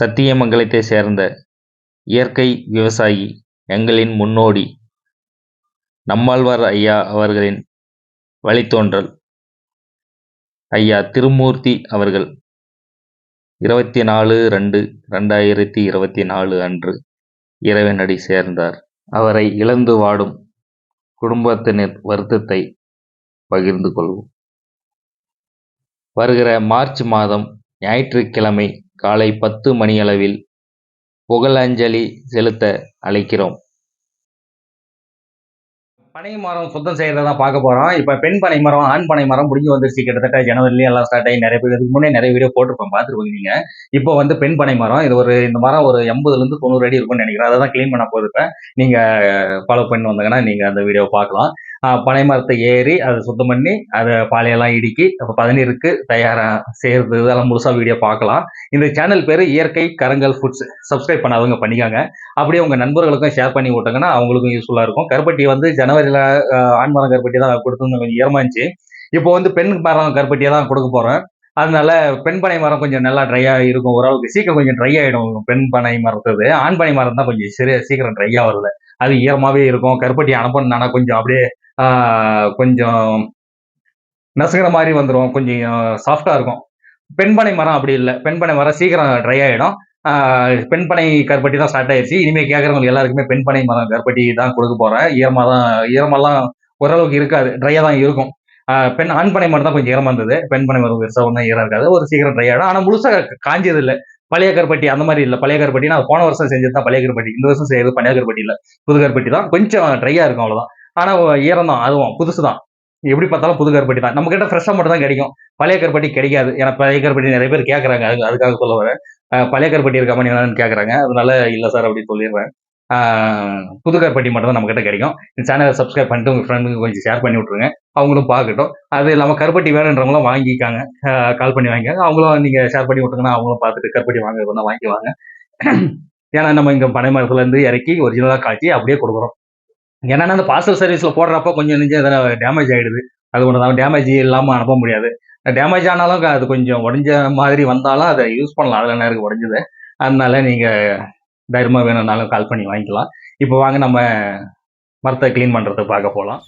சத்தியமங்கலத்தை சேர்ந்த இயற்கை விவசாயி எங்களின் முன்னோடி நம்மாழ்வார் ஐயா அவர்களின் வழித்தோன்றல். ஐயா திருமூர்த்தி அவர்கள் இருபத்தி நாலு ரெண்டு ரெண்டாயிரத்தி இருபத்தி நாலு அன்று இறைவனடி சேர்ந்தார். அவரை இழந்து வாடும் குடும்பத்தினர் வருத்தத்தை பகிர்ந்து கொள்வோம். வருகிற மார்ச் மாதம் ஞாயிற்றுக்கிழமை காலை பத்து மணியளவில் புகழஞ்சலி செலுத்த அழைக்கிறோம். பனை மரம் சுத்தம் செய்கிறதான் பார்க்க போறோம். இப்போ பெண் பனை மரம் ஆண் பனை மரம் முடிஞ்சு வந்துருச்சு. கிட்டத்தட்ட ஜனவரிலேயே எல்லாம் ஸ்டார்ட் ஆகி நிறைய பேர் இதுக்கு முன்னே நிறைய வீடியோ போட்டிருப்போம். பார்த்துருப்பீங்க. நீங்க இப்போ வந்து பெண் பனை மரம் இது ஒரு இந்த மரம் ஒரு எண்பதுல இருந்து தொண்ணூறு அடி இருக்கும்னு நினைக்கிறேன். அதை தான் க்ளீன் பண்ண போயிருப்பேன். நீங்க ஃபாலோ பண்ணி வந்தாங்கன்னா நீங்க அந்த வீடியோ பார்க்கலாம். பனை மரத்தை ஏறி அதை சுத்தம் பண்ணி அதை பாலையெல்லாம் இடுக்கி அப்போ பதநீருக்கு தயாராக செய்கிறது இதெல்லாம் முழுசாக வீடியோ பார்க்கலாம். இந்த சேனல் பேர் இயற்கை கரங்கல் ஃபுட்ஸ் சப்ஸ்கிரைப் பண்ணாதவங்க பண்ணிக்காங்க. அப்படியே உங்கள் நண்பர்களுக்கும் ஷேர் பண்ணி விட்டாங்கன்னா அவங்களுக்கும் யூஸ்ஃபுல்லாக இருக்கும். கருப்பட்டி வந்து ஜனவரியில் ஆண்மரம் ஆண் மரம் கருப்பட்டி தான் கொடுத்து கொஞ்சம் ஈரமாக இருந்துச்சு. இப்போ வந்து பெண் மரம் கருப்பட்டியை தான் கொடுக்க போகிறேன் அதனால பெண் பனை மரம் கொஞ்சம் நல்லா ட்ரையாக இருக்கும். ஓரளவுக்கு சீக்கிரம் கொஞ்சம் ட்ரை ஆகிடும் பெண் பனை மரத்தது. ஆண் பனை மரம் தான் கொஞ்சம் சரி சீக்கிரம் ட்ரை வருது. அது ஈரமாகவே இருக்கும். கருப்பட்டி அனுப்பணும்னா கொஞ்சம் அப்படியே கொஞ்சம் நசுக்கிற மாதிரி வந்துடும் கொஞ்சம் சாஃப்டாக இருக்கும். பெண் பனை மரம் அப்படி இல்லை. பெண் பனை மரம் சீக்கிரம் ட்ரை ஆகிடும் பெண்பனை பெண் கருப்பட்டி தான் ஸ்டார்ட் ஆயிடுச்சு இனிமேல் கேட்குறவங்க எல்லாருக்குமே பெண் பனை மரம் கருப்பட்டி தான் கொடுக்க போகிறேன் ஈரமாக தான் ஈரமெல்லாம் ஓரளவுக்கு இருக்காது. ட்ரையாக தான் இருக்கும். பெண் ஆண் பனை மரம் தான் கொஞ்சம் ஈரமாக இருந்தது. பெண் பனை மரம் பெருசாக ஒன்றும் ஈரம் இருக்காது. ஒரு சீக்கிரம் ட்ரை ஆகிடும் ஆனால் முழுசாக காஞ்சது இல்லை. பழைய கருப்பட்டி அந்த மாதிரி இல்லை. பழைய கருப்பட்டி நான் போன வருஷம் செஞ்சது தான் பழைய கருப்பட்டி. இந்த வருஷம் செய்யறது பழைய கருப்பட்டி இல்லை. புது கருப்பட்டி தான். கொஞ்சம் ட்ரையாக இருக்கும் அவ்வளோதான் ஆனா ஈரம் தான் அதுவும் புதுசு தான். எப்படி பார்த்தாலும் புது கருப்பட்டி தான். நம்ம கிட்ட ஃப்ரெஷ்ஷாக மட்டும் தான் கிடைக்கும். பழைய கருப்பட்டி கிடைக்காது. ஏன்னா பழைய கருப்பட்டி நிறைய பேர் கேட்குறாங்க அது அதுக்காக சொல்ல வரேன். பழைய கருப்பட்டி இருக்க மாதிரி என்னன்னு கேட்குறாங்க அதனால இல்லை சார் அப்படின்னு சொல்லிடுறேன். புது கருப்பட்டி மட்டும் தான் நம்ம கிட்ட கிடைக்கும். இந்த சேனலை சப்ஸ்கிரைப் பண்ணிட்டு உங்கள் ஃப்ரெண்டுக்கு கொஞ்சம் ஷேர் பண்ணி விட்ருங்க அவங்களும் பார்க்கட்டும். அது இல்லாமல் கருப்பட்டி வேணுன்றவங்களும் வாங்கிக்காங்க. கால் பண்ணி வாங்கிக்காங்க. அவங்களும் நீங்கள் ஷேர் பண்ணி விட்டுங்கன்னா அவங்களும் பார்த்துட்டு கருப்பட்டி வாங்க வாங்கிக்குவாங்க. ஏன்னா நம்ம இங்கே பனை மரத்துலேருந்து இறக்கி ஒரிஜினலாக காய்ச்சி அப்படியே கொடுக்குறோம். ஏன்னா அந்த பார்சல் சர்வீஸில் போடுறப்ப கொஞ்சம் நெஞ்சம் எதனா டேமேஜ் ஆகிடுது அது ஒன்று தான் டேமேஜ் இல்லாமல் அனுப்ப முடியாது. டேமேஜ் ஆனாலும் அது கொஞ்சம் உடஞ்ச மாதிரி வந்தாலும் அதை யூஸ் பண்ணலாம். அதில் நேருக்கு உடஞ்சது. அதனால நீங்கள் தைரியமாக வேணும்னாலும் கால் பண்ணி வாங்கிக்கலாம். இப்போ வாங்க நம்ம மரத்தை க்ளீன் பண்ணுறதுக்கு பார்க்க போகலாம்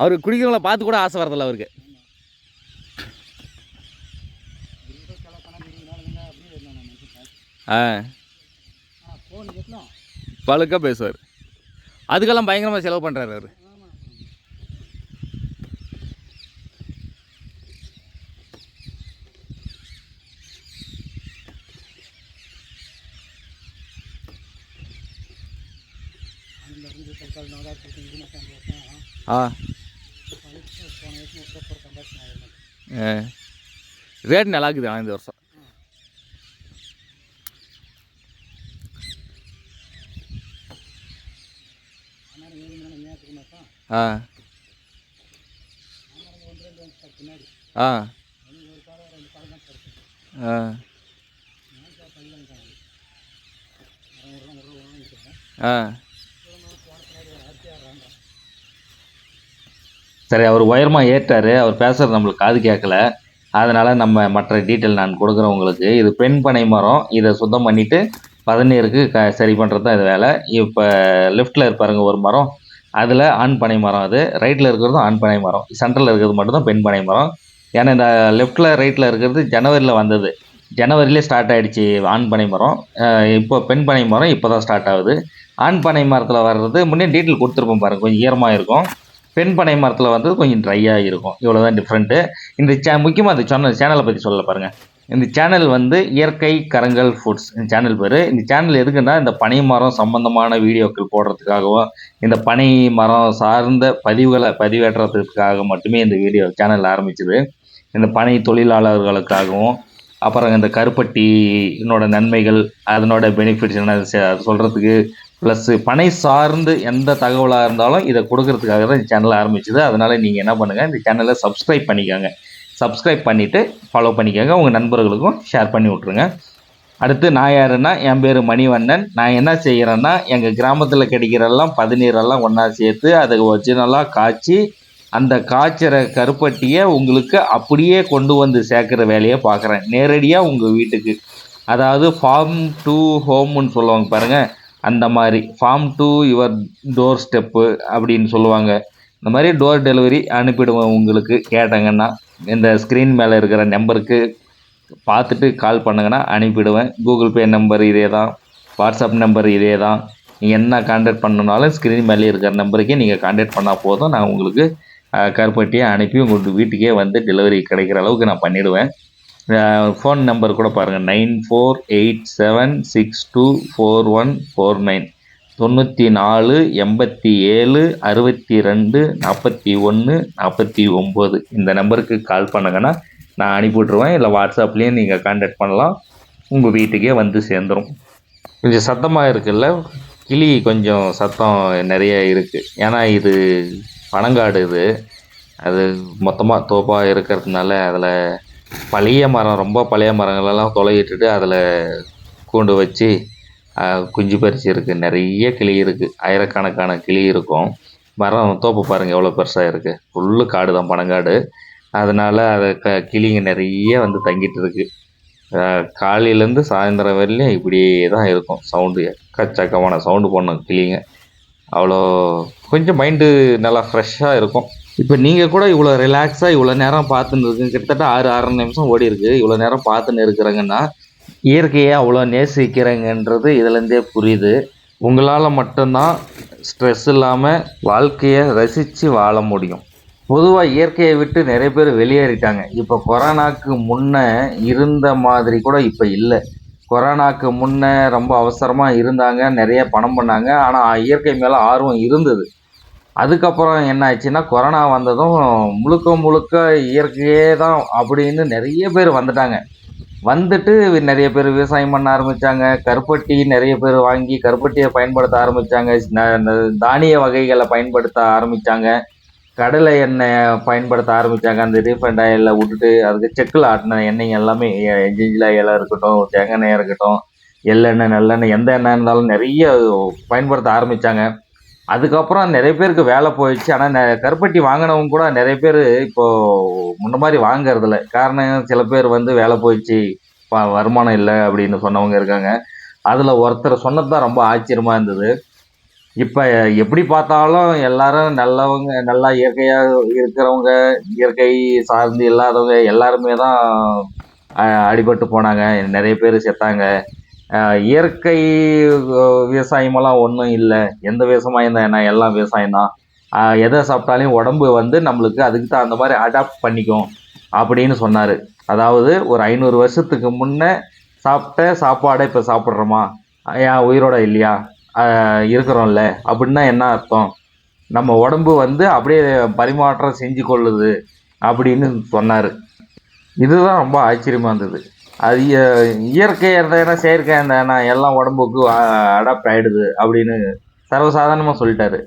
அவருக்கு குடிக்கிறவங்கள பார்த்து கூட ஆசை வரதில்ல அவருக்கு ஆ பழுக்க பேசுவார். அதுக்கெல்லாம் பயங்கரமாக செலவு பண்ணுறாரு அவர். ஆ. ஆ. ரேட் நல்லா இருக்குது இந்த வருஷம். ஆ. ஆ. ஆ. ஆ. சரி அவர் உயரமாக ஏற்றாரு. அவர் பேசுறது நம்மளுக்கு காது கேட்கல. அதனால நம்ம மற்ற டீட்டெயில் நான் கொடுக்குறேன் உங்களுக்கு. இது பெண் பனை மரம். இதை சுத்தம் பண்ணிட்டு பதினேருக்கு க சரி பண்ணுறது தான் இது வேலை. இப்போ லெஃப்டில் இருப்பாருங்க ஒரு மரம். அதில் ஆண் பனை மரம் அது. ரைட்டில் இருக்கிறதும் ஆண் பனை மரம். சென்டரில் இருக்கிறது மட்டும்தான் பெண் பனை மரம். ஏன்னா இந்த லெஃப்டில் ரைட்டில் இருக்கிறது ஜனவரியில் வந்தது. ஜனவரியிலே ஸ்டார்ட் ஆகிடுச்சு ஆண் பனை மரம். இப்போ பெண் பனை மரம் இப்போ தான் ஸ்டார்ட் ஆகுது. ஆண் பனை மரத்தில் வர்றது முன்னே டீட்டெயில் கொடுத்துருப்போம் பாருங்க. கொஞ்சம் ஈரமாக இருக்கும். பெண் பனை மரத்தில் வந்தது கொஞ்சம் ட்ரையாக இருக்கும். இவ்வளோ தான் டிஃப்ரெண்ட்டு இந்த சே முக்கியமாக அது சொன்ன சேனலை பற்றி சொல்ல பாருங்கள் இந்த சேனல் வந்து இயற்கை கரங்கல் ஃபுட்ஸ் இந்த சேனல் பேர். இந்த சேனல் எதுக்குன்னா இந்த பனை மரம் சம்பந்தமான வீடியோக்கள் போடுறதுக்காகவும் இந்த பனை மரம் சார்ந்த பதிவுகளை பதிவேற்றுறதுக்காக மட்டுமே இந்த வீடியோ சேனல் ஆரம்பிச்சது. இந்த பனை தொழிலாளர்களுக்காகவும் அப்புறம் இந்த கருப்பட்டினோட நன்மைகள் அதனோட பெனிஃபிட்ஸ் என்ன அது சொல்கிறதுக்கு ப்ளஸ் பனை சார்ந்து எந்த தகவலாக இருந்தாலும் இதை கொடுக்கறதுக்காக தான் இந்த சேனல் ஆரம்பிச்சது. அதனால் நீங்கள் என்ன பண்ணுங்கள் இந்த சேனலை சப்ஸ்கிரைப் பண்ணிக்கோங்க. சப்ஸ்கிரைப் பண்ணிவிட்டு ஃபாலோ பண்ணிக்கோங்க. உங்கள் நண்பர்களுக்கும் ஷேர் பண்ணி விட்ருங்க அடுத்து நான் யாருன்னா என் பேர் மணிவண்ணன். நான் என்ன செய்கிறேன்னா எங்கள் கிராமத்தில் கிடைக்கிறெல்லாம் பதநீரெல்லாம் ஒன்றா சேர்த்து அதை வச்சு நல்லா காய்ச்சி அந்த காய்ச்சிற கருப்பட்டியை உங்களுக்கு அப்படியே கொண்டு வந்து சேர்க்குற வேலையை பார்க்குறேன். நேரடியாக உங்கள் வீட்டுக்கு. அதாவது ஃபார்ம் டு ஹோம்னு சொல்லுவாங்க பாருங்கள் அந்த மாதிரி. Farm to your doorstep அப்படின்னு சொல்லுவாங்க. இந்த மாதிரி டோர் டெலிவரி அனுப்பிடுவேன் உங்களுக்கு. கேட்டாங்கன்னா இந்த ஸ்க்ரீன் மேலே இருக்கிற நம்பருக்கு பார்த்துட்டு கால் பண்ணுங்கன்னா அனுப்பிடுவேன். கூகுள் பே நம்பர் இதே தான் வாட்ஸ்அப் நம்பர் இதே தான் நீங்கள் என்ன காண்டாக்ட் பண்ணணுனாலும் ஸ்க்ரீன் மேலே இருக்கிற நம்பருக்கே நீங்கள் காண்டாக்ட் பண்ணால் போதும். நான் உங்களுக்கு கருப்பட்டியை அனுப்பி உங்களுக்கு வீட்டுக்கே வந்து டெலிவரி கிடைக்கிற அளவுக்கு நான் பண்ணிவிடுவேன் ஃபோன் நம்பர் கூட பாருங்கள் nine four eight seven six two four one four nine. தொண்ணூற்றி நாலு எண்பத்தி ஏழு அறுபத்தி ரெண்டு நாற்பத்தி ஒன்று நாற்பத்தி ஒம்பது இந்த நம்பருக்கு கால் பண்ணுங்கன்னா நான் அனுப்பிவிட்ருவேன் இல்லை வாட்ஸ்அப்லேயும் நீங்கள் காண்டாக்ட் பண்ணலாம். உங்கள் வீட்டுக்கே வந்து சேர்ந்துடும் கொஞ்சம் சத்தமாக இருக்குல்ல? கிளி கொஞ்சம் சத்தம் நிறைய இருக்குது ஏன்னா இது பனங்காடு இது. அது மொத்தமாக தோப்பாக இருக்கிறதுனால அதில் பழைய மரம் ரொம்ப பழைய மரங்களெல்லாம் தொலையிட்டுட்டு அதில் கூண்டு வச்சு குஞ்சு பறிச்சு இருக்குது நிறைய கிளி இருக்குது ஆயிரக்கணக்கான கிளி இருக்கும். மரம் தோப்பு பாருங்கள் எவ்வளோ பெருசாக இருக்குது ஃபுல்லு காடு தான் பனங்காடு. அதனால் அதை க கிளிங்க நிறைய வந்து தங்கிட்டு இருக்கு. காலையிலேருந்து சாயந்தரம் வரலையும் இப்படியே தான் இருக்கும் சவுண்டு. எக்கச்சக்கமான சவுண்டு போடணும் கிளிங்க. அவ்வளோ கொஞ்சம் மைண்டு நல்லா ஃப்ரெஷ்ஷாக இருக்கும். இப்போ நீங்கள் கூட இவ்வளோ ரிலாக்ஸாக இவ்வளோ நேரம் பார்த்துன்னு இருக்கு கிட்டத்தட்ட ஆறு ஆறரை நிமிஷம் ஓடி இருக்குது இவ்வளோ நேரம் பார்த்துன்னு இருக்கிறாங்கன்னா இயற்கையை அவ்வளோ நேசிக்கிறேங்கன்றது இதுலேருந்தே புரியுது. உங்களால் மட்டும்தான் ஸ்ட்ரெஸ் இல்லாமல் வாழ்க்கையை ரசித்து வாழ முடியும். பொதுவாக இயற்கையை விட்டு நிறைய பேர் வெளியேறிட்டாங்க. இப்போ கொரோனாக்கு முன்னே இருந்த மாதிரி கூட இப்போ இல்லை. கொரோனாக்கு முன்னே ரொம்ப அவசரமாக இருந்தாங்க நிறைய பணம் பண்ணாங்க. ஆனால் இயற்கை மேலே ஆர்வம் இருந்தது. அதுக்கப்புறம் என்ன ஆச்சுன்னா கொரோனா வந்ததும் முழுக்க முழுக்க இயற்கையே தான் அப்படின்னு நிறைய பேர் வந்துட்டாங்க. வந்துட்டு நிறைய பேர் விவசாயம் பண்ண ஆரம்பித்தாங்க கருப்பட்டி நிறைய பேர் வாங்கி கருப்பட்டியை பயன்படுத்த ஆரம்பித்தாங்க தானிய வகைகளை பயன்படுத்த ஆரம்பித்தாங்க கடலை எண்ணெய் பயன்படுத்த ஆரம்பித்தாங்க அந்த ரீஃபைண்ட் ஆயிலில் விட்டுட்டு அதுக்கு செக்கில் ஆட்டின எண்ணெய் எல்லாமே எஞ்சிஞ்சில் எல்லாம் இருக்கட்டும் தேங்காய் எண்ணெயாக இருக்கட்டும் எள்ளெண்ணெய் நல்லெண்ணெய் எந்த எண்ணெய் இருந்தாலும் நிறைய பயன்படுத்த ஆரம்பித்தாங்க அதுக்கப்புறம் நிறைய பேருக்கு வேலை போயிடுச்சு. ஆனால் கருப்பட்டி வாங்கினவங்க கூட நிறைய பேர் இப்போது முன்ன மாதிரி வாங்குறதில்ல. காரணம் சில பேர் வந்து வேலை போயிடுச்சு. வருமானம் இல்லை அப்படின்னு சொன்னவங்க இருக்காங்க. அதில் ஒருத்தர் சொன்னது தான் ரொம்ப ஆச்சரியமாக இருந்தது. இப்போ எப்படி பார்த்தாலும் எல்லாரும் நல்லவங்க நல்லா இயற்கையாக இருக்கிறவங்க இயற்கை சார்ந்து இல்லாதவங்க எல்லாருமே தான் அடிபட்டு போனாங்க. நிறைய பேர் செத்தாங்க. இயற்கை விவசாயமெல்லாம் ஒன்றும் இல்லை. எந்த விவசாயம் இருந்தால் என்ன? எல்லாம் விவசாயம் தான் எதை சாப்பிட்டாலும் உடம்பு வந்து நம்மளுக்கு அதுக்கு தகுந்த மாதிரி அடாப்ட் பண்ணிக்கும் அப்படின்னு சொன்னார். அதாவது ஒரு ஐநூறு வருஷத்துக்கு முன்னே சாப்பிட்ட சாப்பாடை இப்போ சாப்பிட்றோமா? ஏன் உயிரோட இல்லையா? இருக்கிறோம்ல. அப்படின்னா என்ன அர்த்தம்? நம்ம உடம்பு வந்து அப்படியே பரிமாற்றம் செஞ்சு கொள்ளுது அப்படின்னு சொன்னார். இதுதான் ரொம்ப ஆச்சரியமாக இருந்தது. அது இயற்கையாக இயற்கை செயற்கையாக செயற்கை எல்லாம் உடம்புக்கு அடாப்ட் ஆகிடுது அப்படின்னு சர்வசாதாரணமாக சொல்லிட்டாரு.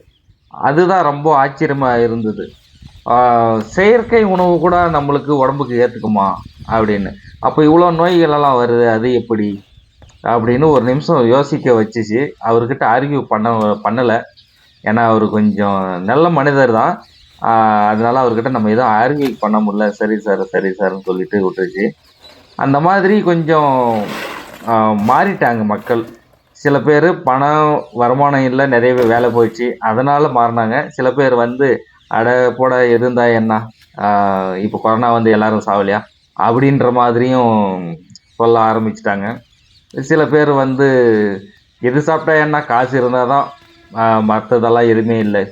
அதுதான் ரொம்ப ஆச்சரியமாக இருந்தது. செயற்கை உணவு கூட நம்மளுக்கு உடம்புக்கு ஏற்றுக்குமா அப்படின்னு. அப்போ இவ்வளோ நோய்கள் எல்லாம் வருது அது எப்படி? அப்படின்னு ஒரு நிமிஷம் யோசிக்க வச்சுச்சு. அவர்கிட்ட ஆர்கியூ பண்ண பண்ணலை. ஏன்னா அவர் கொஞ்சம் நல்ல மனிதர் தான். அதனால் அதனால அவர்கிட்ட நம்ம எதுவும் ஆர்கியூ பண்ண முடியல. சரி சார் சரி சார்னு சொல்லிட்டு விட்டுருச்சு. அந்த மாதிரி கொஞ்சம் மாறிட்டாங்க மக்கள். சில பேர் பணம் வருமானம் இல்லை நிறைய பேர் வேலை போயிடுச்சு. அதனால் மாறினாங்க. சில பேர் வந்து அட போட இருந்தா என்ன? இப்போ கொரோனா வந்து எல்லாரும் சாவலையா? அப்படின்ற மாதிரியும் சொல்ல ஆரம்பிச்சிட்டாங்க. சில பேர் வந்து எது சாப்பிட்டா என்ன? காசு இருந்தால் தான் மற்றதெல்லாம் எதுவுமே இல்லை.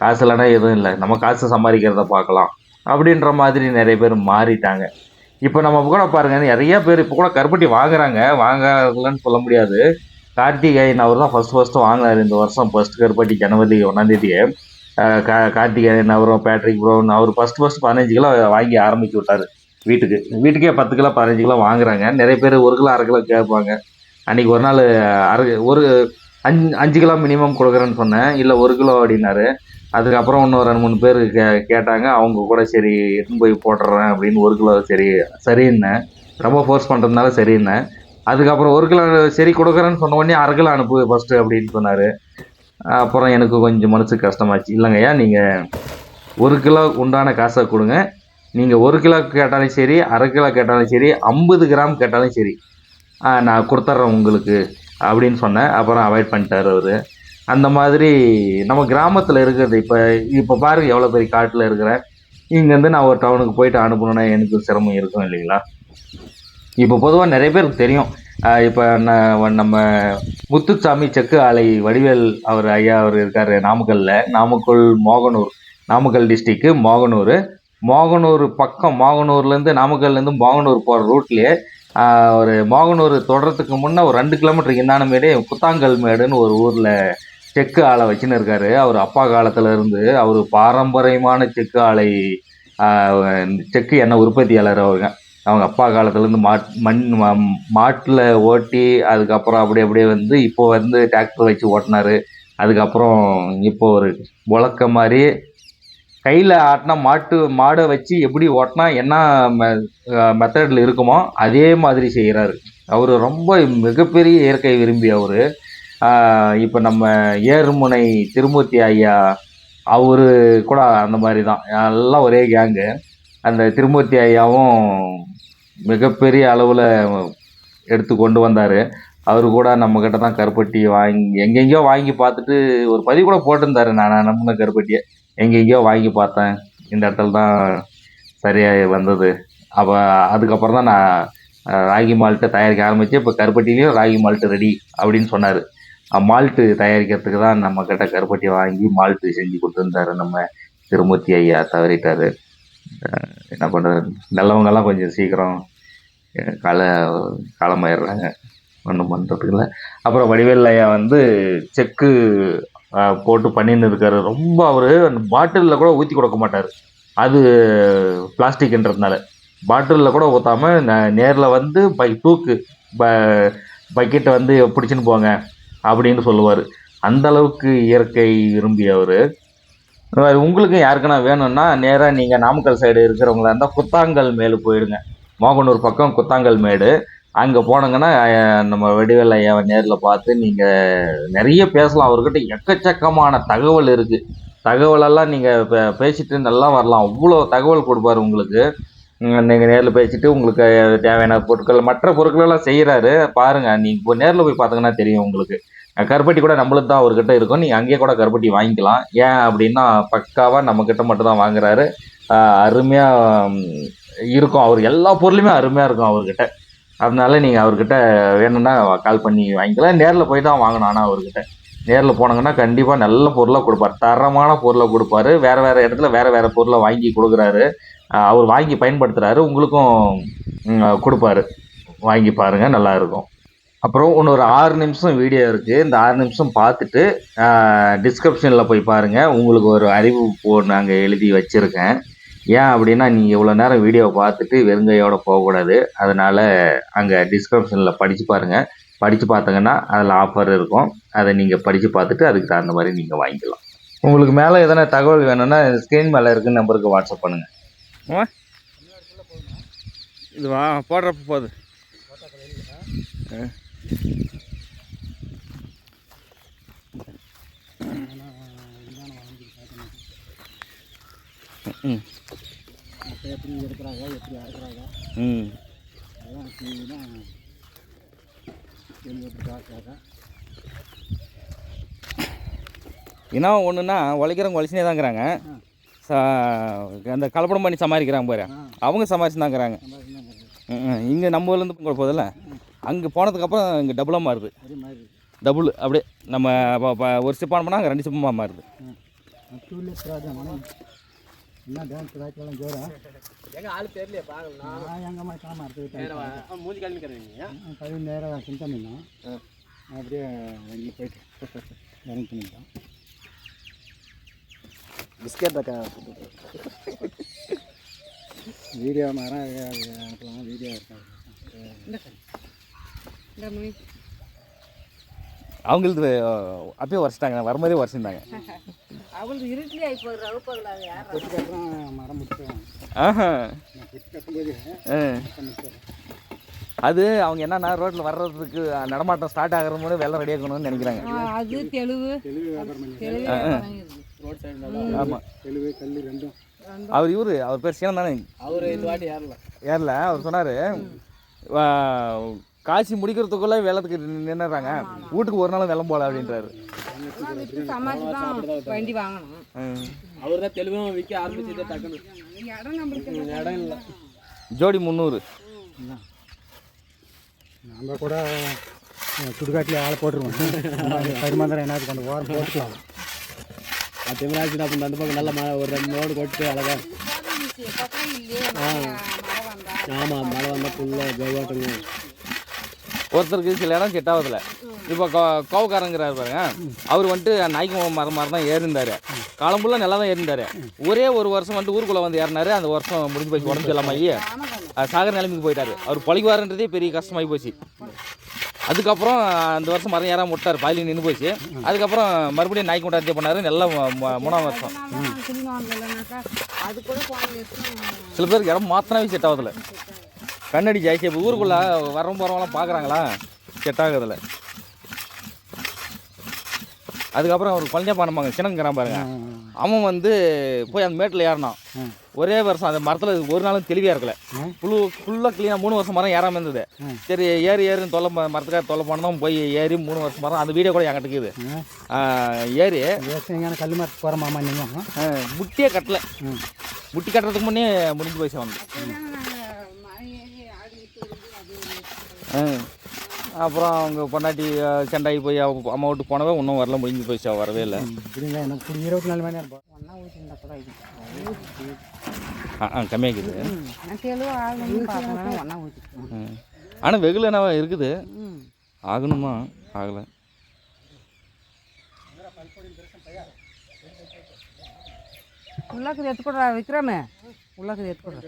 காசு இல்லைன்னா எதுவும் இல்லை. நம்ம காசு சம்பாதிக்கிறத பார்க்கலாம். அப்படின்ற மாதிரி நிறைய பேர் மாறிட்டாங்க. இப்போ நம்ம கூட பாருங்க நிறைய பேர் இப்போ கூட கருப்பட்டி வாங்குறாங்க. வாங்கலன்னு சொல்ல முடியாது. கார்த்திகேயன் அவர் தான் ஃபர்ஸ்ட் ஃபஸ்ட்டு வாங்கினார் இந்த வருஷம். ஃபர்ஸ்ட் கருப்பட்டி ஜனவரி ஒன்றாந்தேதியே கா கார்த்திகேயன் அவரும் பேட்ரிக் ப்ரௌன் அவர் ஃபர்ஸ்ட் ஃபர்ஸ்ட் பதினஞ்சு கிலோ வாங்கி ஆரம்பிச்சு விட்டார் வீட்டுக்கு. வீட்டுக்கே பத்து கிலோ பதினஞ்சு கிலோ வாங்குறாங்க. நிறைய பேர் ஒரு கிலோ அரை கிலோ கேட்பாங்க. அன்றைக்கி ஒரு நாள் அரை ஒரு அஞ்சு அஞ்சு கிலோ மினிமம் கொடுக்குறேன்னு சொன்னேன். இல்லை ஒரு கிலோ அப்படின்னாரு. அதுக்கப்புறம் இன்னும் ரெண்டு மூணு பேர் கே கேட்டாங்க அவங்க கூட சரி எடுத்துன்னு போய் போட்டுறேன் அப்படின்னு ஒரு கிலோ சரி சரின்னேன். ரொம்ப ஃபோர்ஸ் பண்ணுறதுனால சரின்னேன். அதுக்கப்புறம் ஒரு கிலோ சரி கொடுக்குறேன்னு சொன்ன உடனே அரை கிலோ அனுப்பு ஃபஸ்ட்டு அப்படின்னு சொன்னார். அப்புறம் எனக்கு கொஞ்சம் மனசுக்கு கஷ்டமாச்சு. இல்லைங்கய்யா நீங்கள் ஒரு கிலோ உண்டான காசை கொடுங்க. நீங்கள் ஒரு கிலோ கேட்டாலும் சரி அரை கிலோ கேட்டாலும் சரி ஐம்பது கிராம் கேட்டாலும் சரி நான் கொடுத்துட்றேன் உங்களுக்கு அப்படின்னு சொன்னேன். அப்புறம் அவாய்ட் பண்ணிட்டார் அவர். அந்த மாதிரி நம்ம கிராமத்தில் இருக்கிறது இப்போ இப்போ பாருங்க எவ்வளோ பெரிய காட்டில் இருக்கிறேன் இங்கேருந்து நான் ஒரு டவுனுக்கு போயிட்டு அனுப்பணுன்னா எனக்கு சிரமம் இருக்கும் இல்லைங்களா? இப்போ பொதுவாக நிறைய பேருக்கு தெரியும். இப்போ நம்ம முத்துசாமி செக்கு ஆலை வடிவேல் அவர் ஐயா அவர் இருக்கார் நாமக்கல்ல. நாமக்கல் மோகனூர். நாமக்கல் டிஸ்ட்ரிக்கு மோகனூர். மோகனூர் பக்கம் மோகனூர்லேருந்து நாமக்கல்லேருந்து மோகனூர் போகிற ரூட்லேயே ஒரு மோகனூர் தொடரத்துக்கு முன்னே ஒரு ரெண்டு கிலோமீட்டருக்கு இந்தான மேடு குத்தாங்கல் மேடுன்னு ஒரு ஊரில் செக்கு ஆலை வச்சுன்னு இருக்காரு. அவர் அப்பா காலத்துல இருந்து அவர் பாரம்பரியமான செக்கு ஆலை செக்கு எண்ணெய் உற்பத்தியாளர் அவங்க அவங்க அப்பா காலத்துலேருந்து மாட் மண் மாட்டில் ஓட்டி அதுக்கப்புறம் அப்படியே அப்படியே வந்து இப்போ வந்து டிராக்டர் வச்சு ஓட்டினாரு. அதுக்கப்புறம் இப்போ ஒரு உழக்க மாதிரி கையில் ஆட்டினா மாட்டு மாடை வச்சு எப்படி ஓட்டினா என்ன மெத்தடில் இருக்குமோ அதே மாதிரி செய்கிறாரு அவர் ரொம்ப மிகப்பெரிய இயற்கை விரும்பி அவர். இப்போ நம்ம ஏறுமுனை திருமூர்த்தி ஐயா அவரு கூட அந்த மாதிரி தான் எல்லாம் ஒரே கேங்கு அந்த திருமூர்த்தி ஐயாவும் மிகப்பெரிய அளவில் எடுத்து கொண்டு வந்தார். அவர் கூட நம்மக்கிட்ட தான் கருப்பட்டி வாங்கி எங்கெங்கேயோ வாங்கி பார்த்துட்டு ஒரு பதிவு கூட போட்டிருந்தாரு. நான் நம்பின கருப்பட்டியை. எங்கெங்கேயோ வாங்கி பார்த்தேன். இந்த இடத்துல தான் சரியாக வந்தது. அப்போ அதுக்கப்புறம் தான் நான் ராகி மால்ட்டை தயாரிக்க ஆரம்பித்து இப்போ கருப்பட்டிலையும் ராகி மால்ட்டு ரெடி அப்படின்னு சொன்னார். மால்ட்டு தயாரிக்கிறதுக்கு தான் நம்மக்கிட்ட கருப்பட்டி வாங்கி மால்ட்டு செஞ்சு கொடுத்துருந்தாரு நம்ம திருமூர்த்தி ஐயா தவறிட்டார். என்ன பண்ணுறது நல்லவங்கெல்லாம் கொஞ்சம் சீக்கிரம் அஹ், கால காலமாயிடுறாங்க. ஒன்றும் பண்ணுறதுக்கு இல்லை. அப்புறம் வடிவேல் ஐயா வந்து செக்கு போட்டு பண்ணின்னு இருக்காரு. ரொம்ப அவர் அந்த பாட்டிலில் கூட ஊற்றி கொடுக்க மாட்டார். அது பிளாஸ்டிக்ன்றதுனால. பாட்டிலில் கூட ஊற்றாம நேரில் வந்து பை தூக்கு ப பக்கெட்டை வந்து பிடிச்சின்னு போங்க. அப்படின்னு சொல்லுவார். அந்த அளவுக்கு இயற்கை விரும்பியவர். உங்களுக்கு யாருக்குன்னா வேணும்னா நேராக நீங்கள் நாமக்கல் சைடு இருக்கிறவங்களா இருந்தால் குத்தாங்கல் மேடு போயிடுங்க. மோகனூர் பக்கம் குத்தாங்கல் மேடு. அங்கே போனங்கன்னா நம்ம வெடிவேல் ஐயாவை நேரில் பார்த்து நீங்கள் நிறைய பேசலாம். அவர்கிட்ட எக்கச்சக்கமான தகவல் இருக்குது தகவலெல்லாம் நீங்கள் பேசிட்டு நல்லா வரலாம். அவ்வளோ தகவல் கொடுப்பார் உங்களுக்கு. நீங்கள் நேரில் பேசிட்டு உங்களுக்கு தேவையான பொருட்கள் மற்ற பொருட்களெல்லாம் செய்கிறாரு பாருங்கள் நீங்கள் இப்போ நேரில் போய் பார்த்தீங்கன்னா தெரியும் உங்களுக்கு. கருப்பட்டி கூட நம்மளுக்கு தான் அவர்கிட்ட இருக்கும். நீங்கள் அங்கேயே கூட கருப்பட்டி வாங்கிக்கலாம். ஏன் அப்படின்னா பக்காவாக நம்மக்கிட்ட மட்டும் தான் வாங்குறாரு. அருமையாக இருக்கும். அவர் எல்லா பொருளுமே அருமையாக இருக்கும் அவர்கிட்ட. அதனால நீங்கள் அவர்கிட்ட வேணும்னா கால் பண்ணி வாங்கிக்கலாம். நேரில் போய் தான் வாங்கணும் ஆனால் அவர்கிட்ட. நேரில் போனாங்கன்னா கண்டிப்பாக நல்ல பொருளாக கொடுப்பார். தரமான பொருளை கொடுப்பாரு. வேறு வேறு இடத்துல வேறு வேறு பொருளை வாங்கி கொடுக்குறாரு. அவர் வாங்கி பயன்படுத்துகிறாரு உங்களுக்கும் கொடுப்பாரு. வாங்கி பாருங்கள் நல்லா இருக்கும் அப்புறம் இன்னொரு ஆறு நிமிஷம் வீடியோ இருக்குது இந்த ஆறு நிமிஷம் பார்த்துட்டு டிஸ்கிரிப்ஷனில் போய் பாருங்கள் உங்களுக்கு ஒரு அறிவிப்பு நாங்கள் எழுதி வச்சுருக்கேன். ஏன் அப்படின்னா நீங்கள் இவ்வளோ நேரம் வீடியோவை பார்த்துட்டு வெறுங்கையோடு போகக்கூடாது. அதனால் அங்கே டிஸ்கிரிப்ஷனில் படித்து பாருங்கள் படித்து பார்த்தீங்கன்னா அதில் ஆஃபர் இருக்கும். அதை நீங்கள் படித்து பார்த்துட்டு அதுக்கு தகுந்த மாதிரி நீங்கள் வாங்கிக்கலாம். உங்களுக்கு மேலே எதனா தகவல் வேணும்னா ஸ்க்ரீன் மேலே இருக்க நம்பருக்கு வாட்ஸ்அப் பண்ணுங்கள் இது வா போடுறப்ப போகுது ம். எப்படி எடுக்கிறாங்க எப்படி அறுக்கிறாங்க ம். அதெல்லாம் செஞ்சுன்னா கேள்வி எப்படி காசுக்காக என்ன ஒன்றுனா உழைக்கிறவங்க உழைச்சினே தாங்கிறாங்க. அந்த கலப்படம் பண்ணி சமாளிக்கிறாங்க பாரு. அவங்க சமாளிச்சு தாங்கிறாங்க சம்பாதிச்சுனாங்க இங்கே நம்ம ஊர்லேருந்து போக போதில்ல அங்கே போனதுக்கப்புறம் இங்கே டபுளாக மாறுது. டபுள் அப்படியே நம்ம ஒரு ஸ்டெப் ஆனோம்னா அங்கே ரெண்டு ஸ்டெப்பாக மாறுது. அப்படியே போயிட்டு இறங்கி பண்ணிட்டோம் பிஸ்கெட் வீடியோ மரம் அனுப்பலாம் வீடியோ இருக்காது அவங்களுக்கு அப்பயே உரைச்சிட்டாங்க. உரைச்சிருந்தாங்க. இருட்டிலே ஆகி மரம் ஆஹா. கட்டும்போது ஆ. பண்ணிக்கிறேன் அது அவங்க என்னன்னா ரோட்டில் வர்றதுக்கு நடமாட்டம் ஸ்டார்ட் ஆகிறது முன்னாடி வெள்ளம் ரெடி ஆகணும்னு நினைக்கிறாங்க. அது தெளிவு. தெளிவு வியாபாரம் பண்ணி தெளிவு வாங்கிடுது ரோட் சைடு ஆமாம் தெளிவு கல் ரெண்டும். அவர் இவரு அவர் பேர் சீனம் தானே? அவரு இந்த வாட்டி ஏறல. ஏறல அவர் சொன்னார் காய்ச்சி முடிக்கிறதுக்குள்ளே வெள்ளத்துக்கு நின்னுறாங்க வீட்டுக்கு ஒரு நாள் வெள்ளம் போல அப்படின்றாரு. வண்டி வாங்கணும். அவர் தான் தெளிவாக விற்க ஆரம்பிச்சதே இடம் நம்மளுக்கு இடம் இல்லை. ஜோடி முந்நூறு. நம்ம கூட சுடுகாட்டில் ஆளை போட்டுருவோம். பரிமாந்திரம் என்ன கொண்டு ஓரம் போட்டுக்கலாம். அது திமிராச்சு அப்போ அந்த பக்கம் நல்ல மழை ஒரு ரெண்டு ரோடு கொட்டு அழகா. ஆ. ஆமாம் மழை வந்தால் ஃபுல்லாக ஜெய்வாட்டுங்க ஒருத்தருக்கு சில இடம் செட் ஆகுதுல இப்போ கோவக்காரங்கிறாரு பாருங்க. அவர் வந்துட்டு நாய்க்கு மரம் மாதிரி தான் ஏறிந்தார் காலம் ஃபுல்லாக நல்லா தான் ஏறிந்தார் ஒரே ஒரு வருஷம் வந்துட்டு ஊருக்குள்ளே வந்து ஏறினாரு. அந்த வருஷம் முடிஞ்சு போச்சு உடம்பு இல்லாமல் ஆமாம் சாகர நிலைமைக்கு போயிட்டார். அவர் பழிக்குவாருன்றதே பெரிய கஷ்டமாகி போச்சு. அதுக்கப்புறம் அந்த வருஷம் மரம் ஏறாம விட்டார். பாலி நின்று போச்சு. அதுக்கப்புறம் மறுபடியும் நாய்க்கு கொண்டாடி பண்ணார். நல்ல ம- மூணாம் வருஷம். சில பேருக்கு இடம் மாத்தினாவே செட் ஆகுதில்ல கண்ணடி ஜாய்ச்சி இப்போ ஊருக்குள்ளே வரவும் போகிறவங்களாம் பார்க்குறாங்களா செட் ஆகுதுல அதுக்கப்புறம் அவர் குழந்தைய பண்ணமாங்க சின்னங்கிறான் பாருங்க. அவன் வந்து போய் அந்த மேட்டில் ஏறினான். ஒரே வருஷம் அந்த மரத்தில் ஒரு நாளும் தெளிவாக இருக்கல. புழு ஃபுல்லாக க்ளீனாக மூணு வருஷம் மரம் ஏறாமல் இருந்தது. சரி ஏறி ஏறின்னு தொல்லை ம- மரத்துக்கார தொல்லை பண்ணதும் போய் ஏறி மூணு வருஷம் மரம் அந்த வீடியோ கூட என்கிட்ட இருக்குது. ஏறி கல் மரத்துக்கு போகிற மாமா முட்டியே கட்டல. முட்டி கட்டுறதுக்கு முன்னே முடிஞ்சு போச்சு வந்து ஆ. அப்புறம் அவங்க பொண்டாட்டி செண்டாகி போய் அவ அம்மா வீட்டுக்கு போனவே இன்னும் வரல முடிஞ்சு போச்சு அவ வரவே இல்லை. எனக்கு இருபத்தி நாலு மணி நேரம் ஆ கம்மியாக்குது ஆனால் வெகுல என்ன இருக்குது? ஆகணுமா? ஆகலை. உள்ளாக்குது எடுத்துக்கூடா விக்ரமே. உள்ளாக்குது எடுத்துக்கூடா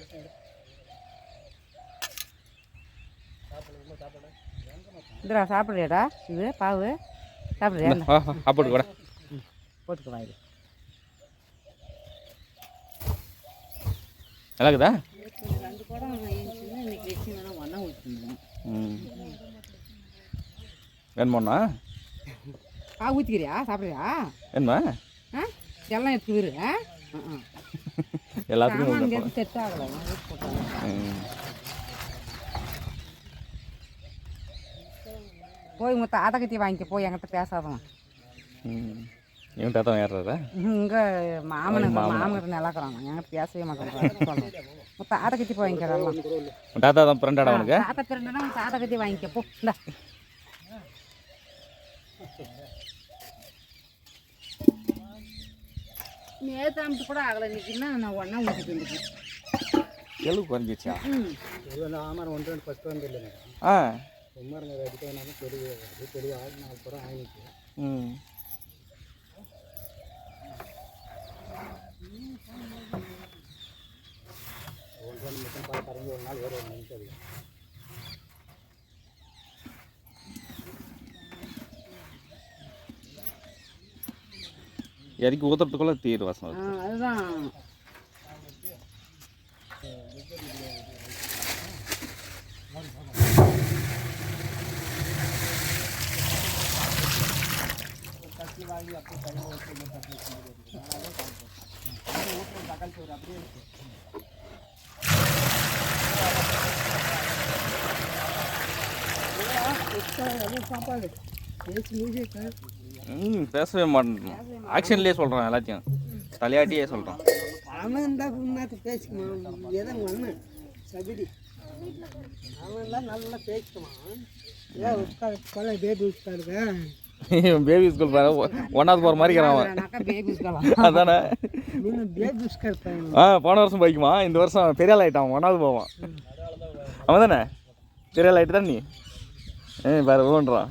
இந்தடா சாப்பிட்றியாடா? இது பாவு. சாப்பிட்றியா? ஆ சாப்பாடு கூட போட்டுக்கோ இது நல்லா இருக்குதா ரெண்டு குடம் இன்னைக்கு வச்சு வேணா ஒன்றா ஊற்றிருந்தோம் ம் வேணுமாண்ணா பாவு ஊற்றிக்கிறியா சாப்பிட்றியா? வேணுமா? ஆ எல்லாம் எடுத்துக்கிரு ஆ? ம் எல்லாத்துக்கும் எடுத்து செட் ஆகலை ஊற்றி போட்டாங்க போய் உங்கள் தாத்தா கத்தி வாங்கிக்க போய் என்கிட்ட பேசாதவன் ம். இவன் தாத்தா ஏறுறாரா இங்கே மாமனுக்கு மாமனுக்கு நிலக்கிறாங்க என்கிட்ட பேசவே மாட்டேங்கிறாங்க சொல்லுங்க உங்கள் தாத்தா கத்தி போய் வாங்கிக்கிறலாம் உன் தாத்தா தான் ஃப்ரெண்டாடா உனக்கு? தாத்தா பிறந்தனா உங்கள் தாத்தா கத்தி வாங்கிக்க போ இந்த. நேற்று அமுட்டு கூட ஆகலை இன்னைக்குன்னா நான் ஒன்றா ஊற்றிட்டு வந்துருக்கேன் எவ்வளோ குறைஞ்சிச்சா ஆமாம் ஒன்று ரெண்டு ஃபஸ்ட்டு வந்து இல்லைங்க. ஆ. சும்மா இருந்தது அடிப்பதுனாலும் தெளிவு அது தெளிவு ஆகி நாலு புறம் ம். ரெண்டு மட்டும் பல பறந்து ஒரு நாள் வேறு ஒரு நிமிஷம் அது இறக்கி ஊற்றுறதுக்குள்ளே தீர் வாசம் ஆ வருது. அதுதான் ம் பேசவே மாட்டேன் ஆக்ஷன்லேயே சொல்கிறான் எல்லாத்தையும். தலையாட்டியே சொல்கிறான் அவன் இருந்தால் பேசிக்குவான் எதை ஒன்று சபிடி அவன்லாம் நல்லா பேசிக்குவான் ஏன் உட்காரு கொலை பேபி உட்காருங்க பேபி ஸ்கூல் பாரு ஒன்றாவது போகிற மாதிரி இருக்கிறான் அவன். அதானே? ஆ போன வருஷம் போய்க்குமா? இந்த வருஷம் பெரிய ஆள் ஆகிட்டான் ஒன்றாவது போவான். அவன் தானே பெரிய ஆள் ஆகிட்டு தான் நீ? ஏ வேறு ஊன்றான்